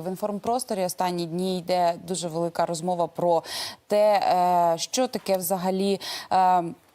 В інформпросторі останні дні йде дуже велика розмова про те, е, що таке взагалі.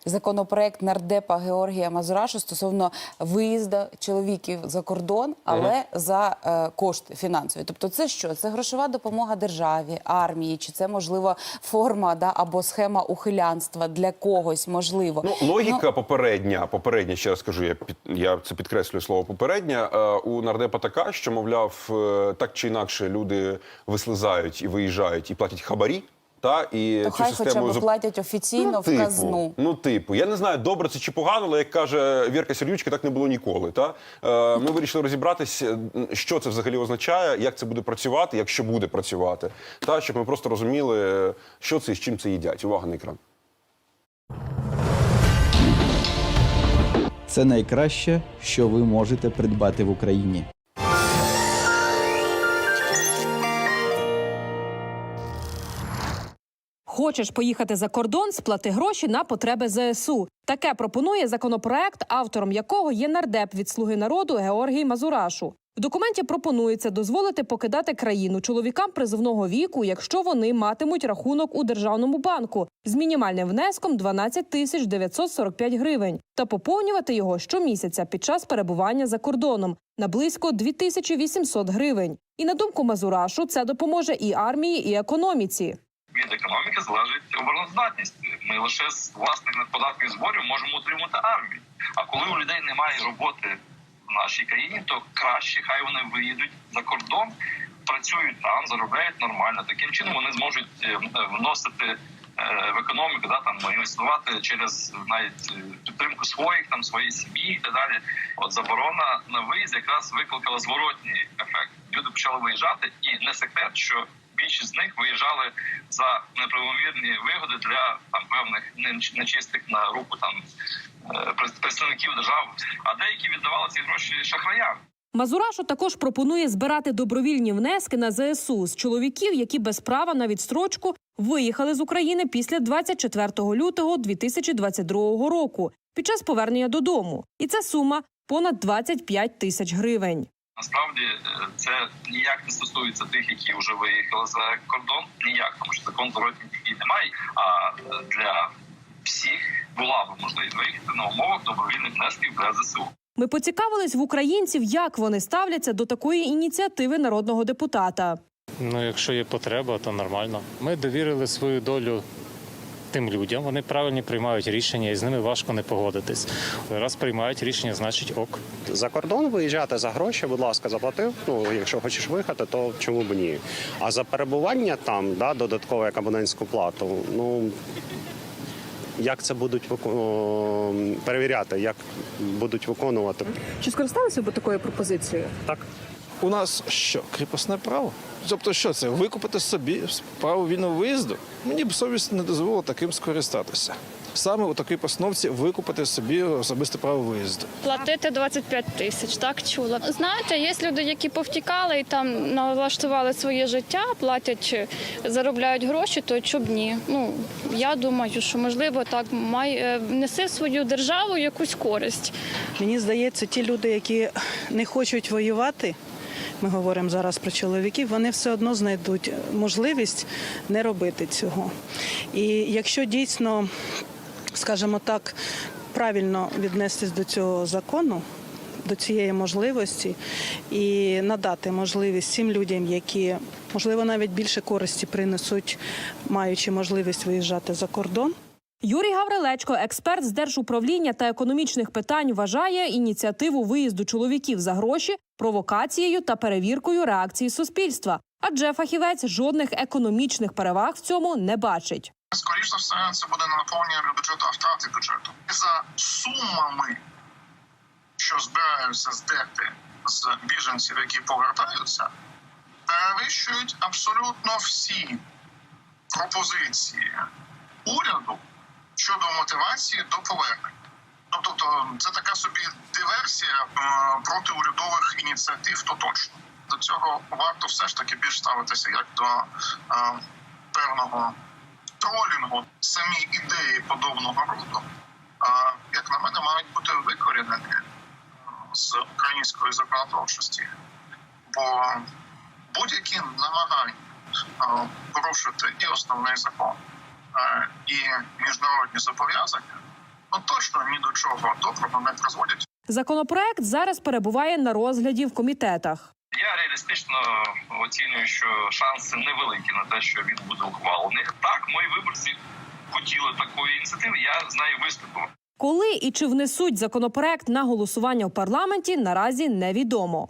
Законопроект нардепа Георгія Мазурашу стосовно виїзду чоловіків за кордон, але за е, кошти фінансові. Тобто, це що? Це грошова допомога державі, армії, чи це можливо форма да або схема ухилянства для когось можливо. Ну, логіка попередня, попередня, ще раз скажу, я під я це підкреслюю слово попередня. Е, у нардепа така, що мовляв, е, так чи інакше люди вислизають і виїжджають і платять хабарі. Та і То цю хай хоча систему б платять офіційно в типу, казну. Ну, типу, я не знаю, добре це чи погано, але як каже Вірка Сердючка, так не було ніколи. Та е, ми вирішили розібратися, що це взагалі означає, як це буде працювати, якщо буде працювати, та щоб ми просто розуміли, що це і з чим це їдять. Увага на екран. Це найкраще, що ви можете придбати в Україні. Хочеш поїхати за кордон, сплати гроші на потреби ЗСУ. Таке пропонує законопроект, автором якого є нардеп від слуги народу Георгій Мазурашу. В документі пропонується дозволити покидати країну чоловікам призовного віку, якщо вони матимуть рахунок у державному банку з мінімальним внеском 12 тисяч 945 гривень та поповнювати його щомісяця під час перебування за кордоном на близько 2800 гривень. І на думку Мазурашу, це допоможе і армії, і економіці. Від економіки залежить обороноздатність. Ми лише з власних податків зборів можемо утримати армію. А коли у людей немає роботи в нашій країні, то краще хай вони виїдуть за кордон, працюють там, заробляють нормально. Таким чином вони зможуть е, вносити е, в економіку, да там інвестувати через навіть е, підтримку своїх там своєї сім'ї і так далі. От заборона на виїзд якраз викликала зворотній ефект. Люди почали виїжджати, і не секрет, що більшість з них виїжджали за неправомірні вигоди для там певних нечистих на руку там е, представників держав, а деякі віддавали ці гроші шахраям. Мазурашу також пропонує збирати добровільні внески на ЗСУ з чоловіків, які без права на відстрочку виїхали з України після 24 лютого 2022 року під час повернення додому. І ця сума понад 25 тисяч гривень. Насправді е, це ніяк не стосується тих, які вже виїхали за кордон. Ніяк, тому що закон зворотній дії немає. А е, для всіх була б можливість виїхати на умовах добровільних внесків для ЗСУ. Ми поцікавились в українців, як вони ставляться до такої ініціативи народного депутата. Ну, якщо є потреба, то нормально. Ми довірили свою долю тим людям. Вони правильні приймають рішення, і з ними важко не погодитись. Раз приймають рішення, значить ок. За кордон виїжджати за гроші, будь ласка, заплатив. Ну, якщо хочеш виїхати, то чому б ні? А за перебування там, да, додаткову як абонентську плату, ну як це будуть перевіряти, як будуть виконувати? Чи скористалися ви такою пропозицією? Так. У нас що, кріпосне право? Тобто, що це? Викупити собі право вільного виїзду? Мені б совість не дозволила таким скористатися. Саме у такій постановці викупити собі особисте право виїзду. Платити 25 тисяч, так чула. Знаєте, є люди, які повтікали і там налаштували своє життя, платять, заробляють гроші, то чоб ні. Ну я думаю, що можливо так має е, несе свою державу якусь користь. Мені здається, ті люди, які не хочуть воювати. Ми говоримо зараз про чоловіків, вони все одно знайдуть можливість не робити цього. І якщо дійсно, скажімо так, правильно віднестись до цього закону, до цієї можливості і надати можливість цим людям, які можливо навіть більше користі принесуть, маючи можливість виїжджати за кордон. Юрій Гаврилечко, експерт з держуправління та економічних питань, вважає ініціативу виїзду чоловіків за гроші провокацією та перевіркою реакції суспільства. Адже фахівець жодних економічних переваг в цьому не бачить. Скоріше все, це буде наповнення бюджету, а втрати бюджету за сумами, що збираються здерти з біженців, які повертаються, перевищують абсолютно всі пропозиції уряду щодо мотивації до повернення. Ну, тобто, це така собі диверсія проти урядових ініціатив, то точно. До цього варто все ж таки більш ставитися як до е, певного тролінгу. Самі ідеї подобного роду, е, як на мене, мають бути викорінені е, з української законотворчості. Бо будь-які намагання е, порушити і основний закон, і міжнародні зобов'язання, ну точно ні до чого доброго не призводять. Законопроект зараз перебуває на розгляді в комітетах. Я реалістично оцінюю, що шанси невеликі на те, що він буде ухвалений. Так, мої виборці хотіли такої ініціативи. Я з нею виступив. Коли і чи внесуть законопроект на голосування в парламенті, наразі невідомо.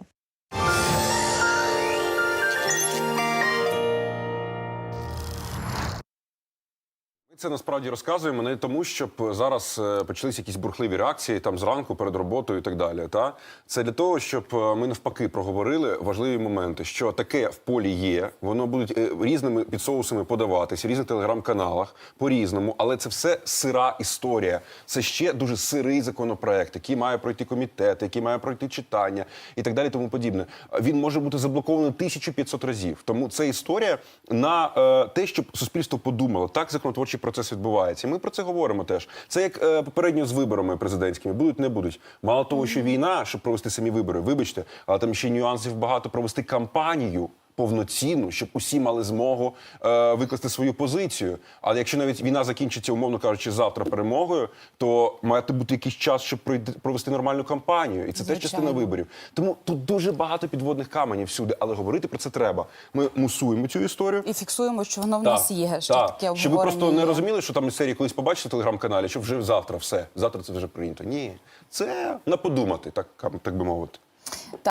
Це насправді розказуємо не тому, щоб зараз е, почалися якісь бурхливі реакції там зранку перед роботою і так далі. Та це для того, щоб е, ми навпаки проговорили важливі моменти, що таке в полі є. Воно будуть е, різними підсоусами подаватись, в різних телеграм-каналах по різному, але це все сира історія. Це ще дуже сирий законопроект, який має пройти комітет, який має пройти читання і так далі. Тому подібне. Він може бути заблокований 1500 разів. Тому це історія на те, щоб суспільство подумало. Так законотворчий процес відбувається. І ми про це говоримо теж. Це як е, попередньо з виборами президентськими. Будуть, не будуть. Мало того, що війна, щоб провести самі вибори, вибачте, але там ще нюансів багато провести кампанію. Повноцінну, щоб усі мали змогу е, викласти свою позицію. Але якщо навіть війна закінчиться, умовно кажучи, завтра перемогою, то має бути якийсь час, щоб провести нормальну кампанію, і це теж частина виборів. Тому тут дуже багато підводних каменів всюди, але говорити про це треба. Ми мусуємо цю історію. І фіксуємо, що воно в нас є. Що так. таке Щоб ви просто не розуміли, що там серії колись побачите в телеграм-каналі, що вже завтра все. Завтра це вже прийнято. Ні, це на подумати, так, так би мовити.